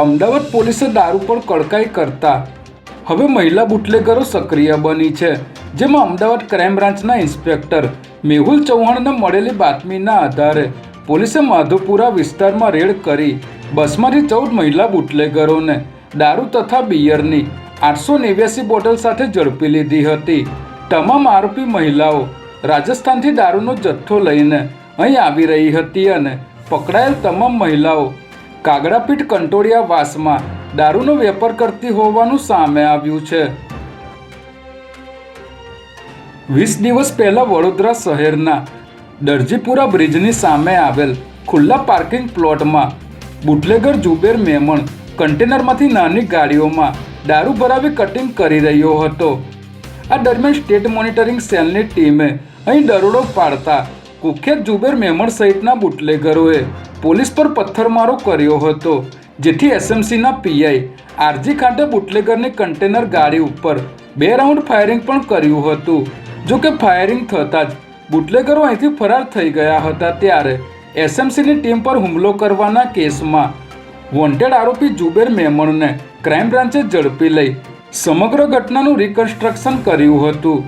અમદાવાદ પોલીસે દારૂ પર કડકાઈ કરતા. હવે મહિલા બુટલેગરો સક્રિય બની છે, જેમાં અમદાવાદ ક્રાઇમ બ્રાન્ચના ઇન્સ્પેક્ટર મેહુલ ચૌહાણને મળેલી બાતમીના આધારે પોલીસે માધુપુરા વિસ્તારમાં રેડ કરી બસમાંથી ચૌદ મહિલા બુટલેગરોને દારૂ તથા બિયરની આઠસો નેવ્યાસી બોટલ સાથે ઝડપી લીધી હતી. તમામ આરોપી મહિલાઓ રાજસ્થાનથી દારૂનો જથ્થો લઈને અહીં આવી રહી હતી અને પકડાયેલ તમામ મહિલાઓ કાગડાપીઠ કંટોળિયા વાસમાં દારૂનો વેપાર કરતી હોવાનું સામે આવ્યું છે. વીસ દિવસ પહેલા વડોદરા શહેરના દરજીપુરા બ્રિજની સામે આવેલ ખુલ્લા પાર્કિંગ પ્લોટમાં બુટલેગર જુબેર મેમણ કન્ટેનરમાંથી નાની ગાડીઓમાં દારૂ ભરાવી કટિંગ કરી રહ્યો હતો. આ દરમિયાન સ્ટેટ મોનિટરિંગ સેલની ટીમે અહીં દરોડો પાડતા કુખ્યાત જુબેર મેમણ સહિતના બુટલેગરોએ પોલીસ પર પથ્થરમારો કર્યો હતો, જેથી એસએમસીના પીઆઈ આરજી ખાંટે બુટલેગરની કન્ટેનર ગાડી ઉપર બે રાઉન્ડ ફાયરિંગ પણ કર્યું હતું. જો કે ફાયરિંગ થતાં જ બુટલેગરો અહીંથી ફરાર થઈ ગયા હતા ત્યારે એસએમસીની ટીમ પર હુમલો કરવાના કેસમાં વોન્ટેડ આરોપી જુબેર મેમણને ક્રાઇમ બ્રાન્ચે ઝડપી લઈ સમગ્ર ઘટનાનું રિકન્સ્ટ્રક્શન કર્યું હતું.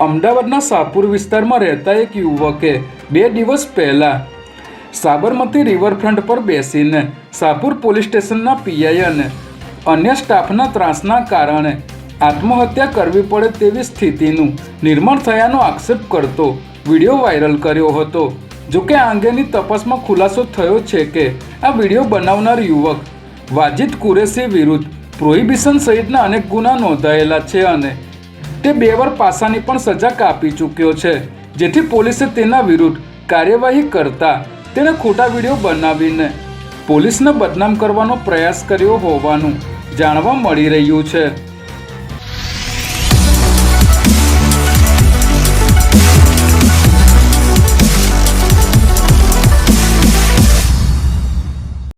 અમદાવાદના સાપુર વિસ્તારમાં રહેતા એક યુવકે બે દિવસ પહેલાં સાબરમતી રિવરફ્રન્ટ પર બેસીને સાપુર પોલીસ સ્ટેશનના પીઆઈ અને અન્ય સ્ટાફના ત્રાસના કારણે આત્મહત્યા કરવી પડે તેવી સ્થિતિનું નિર્માણ થયાનો આક્ષેપ કરતો વીડિયો વાયરલ કર્યો હતો. જોકે આ અંગેની તપાસમાં ખુલાસો થયો છે કે આ વીડિયો બનાવનાર યુવક વાજિદ કુરેશી વિરુદ્ધ પ્રોહિબિશન સહિતના અનેક ગુના નોંધાયેલા છે અને તે બે વાર પાસાની પણ સજા કાપી ચૂક્યો છે, જેથી પોલીસે તેના વિરુદ્ધ કાર્યવાહી કરતા તેણે ખોટા વીડિયો બનાવીને પોલીસને બદનામ કરવાનો પ્રયાસ કર્યો હોવાનું જાણવા મળી રહ્યું છે.